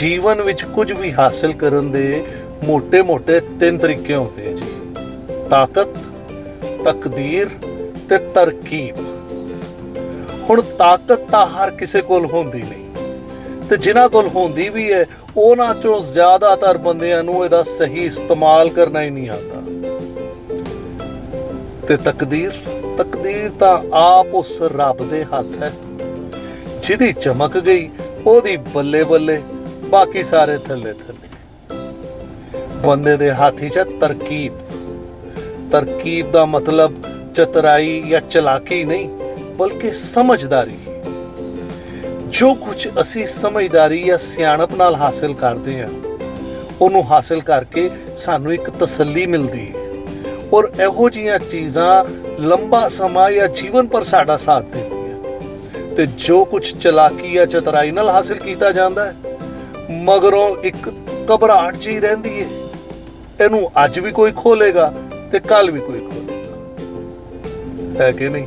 ਜੀਵਨ ਵਿੱਚ ਕੁਝ ਵੀ ਹਾਸਲ ਕਰਨ ਦੇ ਮੋٹے-ਮੋٹے ਤਿੰਨ ਤਰੀਕੇ ਹੁੰਦੇ ਆ ਜੀ। ਤਾਕਤ, ਤਕਦੀਰ ਤੇ ਤਰਕੀਬ। ਹੁਣ ਤਾਕਤ ਤਾਂ ਹਰ ਕਿਸੇ ਕੋਲ ਹੁੰਦੀ ਨਹੀਂ। ਤੇ ਜਿਨ੍ਹਾਂ ਕੋਲ ਹੁੰਦੀ ਵੀ ਹੈ, ਉਹਨਾਂ ਚੋਂ ਜ਼ਿਆਦਾਤਰ ਬੰਦਿਆਂ ਨੂੰ ਇਹਦਾ ਸਹੀ ਇਸਤੇਮਾਲ ਕਰਨਾ ਹੀ ਨਹੀਂ ਆਉਂਦਾ। ਤੇ ਤਕਦੀਰ ਤਕਦੀਰ ਤਾਂ ਆਪ ਉਸ ਰੱਬ ਦੇ ਹੱਥ ਹੈ। ਜਿਹਦੀ ਚਮਕ ਗਈ, ਉਹਦੀ ਬੱਲੇ ਬੱਲੇ ਬਾਕੀ ਸਾਰੇ ਥੱਲੇ ਥੱਲੇ। ਬੰਦੇ ਦੇ ਹੱਥੀ 'ਚ ਹੈ ਤਰਕੀਬ। ਤਰਕੀਬ ਦਾ ਮਤਲਬ ਚਤਰਾਈ ਜਾਂ ਚਲਾਕੀ ਨਹੀਂ, ਬਲਕਿ ਸਮਝਦਾਰੀ। ਜੋ ਕੁਝ ਅਸੀਂ ਸਮਝਦਾਰੀ ਜਾਂ ਸਿਆਣਪ ਨਾਲ ਹਾਸਲ ਕਰਦੇ ਹਾਂ, ਉਹਨੂੰ ਹਾਸਲ ਕਰਕੇ ਸਾਨੂੰ ਇੱਕ ਤਸੱਲੀ ਮਿਲਦੀ ਹੈ। ਔਰ ਇਹੋ ਜੀਆਂ ਚੀਜ਼ਾਂ ਲੰਬਾ ਸਮਾਂ ਜਾਂ ਜੀਵਨ ਪਰ ਸਾਡਾ ਸਾਥ ਦਿੰਦੀਆਂ। ਤੇ ਜੋ ਕੁਝ ਚਲਾਕੀ ਜਾਂ ਚਤਰਾਈ ਨਾਲ ਹਾਸਲ ਕੀਤਾ ਜਾਂਦਾ ਹੈ ਮਗਰੋਂ ਇੱਕ ਘਬਰਾਹਟ ਜੀ ਰਹਿੰਦੀ ਹੈ ਇਹਨੂੰ ਅੱਜ ਵੀ ਕੋਈ ਖੋਲੇਗਾ ਤੇ ਕੱਲ ਵੀ ਕੋਈ ਖੋਲੇਗਾ। ਹੈ ਕਿ ਨਹੀਂ?